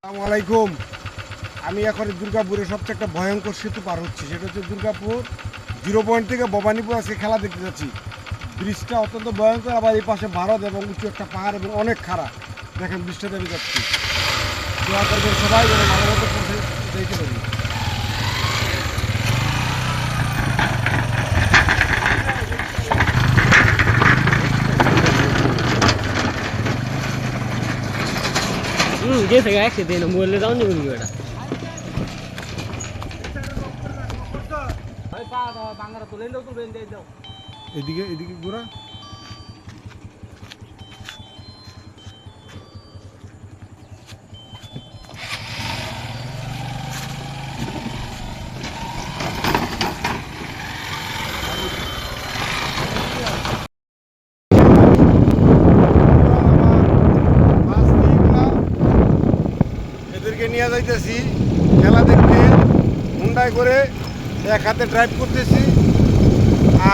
আসসালামু আলাইকুম। আমি এখন দুর্গাপুরে সবচেয়ে একটা ভয়ঙ্কর সেতু পার হচ্ছি। সেটা হচ্ছে দুর্গাপুর জিরো পয়েন্ট থেকে ভবানীপুর আজকে খেলা দেখতে যাচ্ছি। ব্রিজটা অত্যন্ত ভয়ঙ্কর, আবার এই পাশে ভারত এবং উঁচু একটা পাহাড় এবং অনেক খারাপ দেখেন ব্রিজটাতে আমি যাচ্ছি। দোয়া করবেন সবাই ভালো মতো দেখতে পারি। হুম গেছে গা একসাথে না মোবাইলে যাও নিবেন কি বেটা এদিকে এদিকে ঘোরা নিয়ে যাইতেছি, খেলা দেখতে। হুন্ডায় করে এক হাতে ড্রাইভ করতেছি,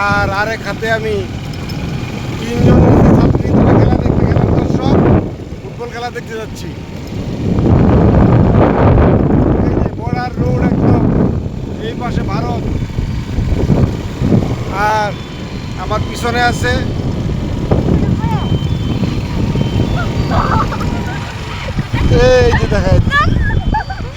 আর আরেক হাতে আমি তিনজন খেলা দেখতে গেলাম। দর্শক, ফুটবল খেলা দেখতে যাচ্ছি। বর্ডার রোড একদম এই পাশে ভারত। আর আমার পিছনে আছে এই যে দেখা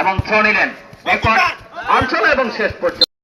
এবং থ্রো নিলেন। অঞ্চল এবং শেষ পর্যন্ত।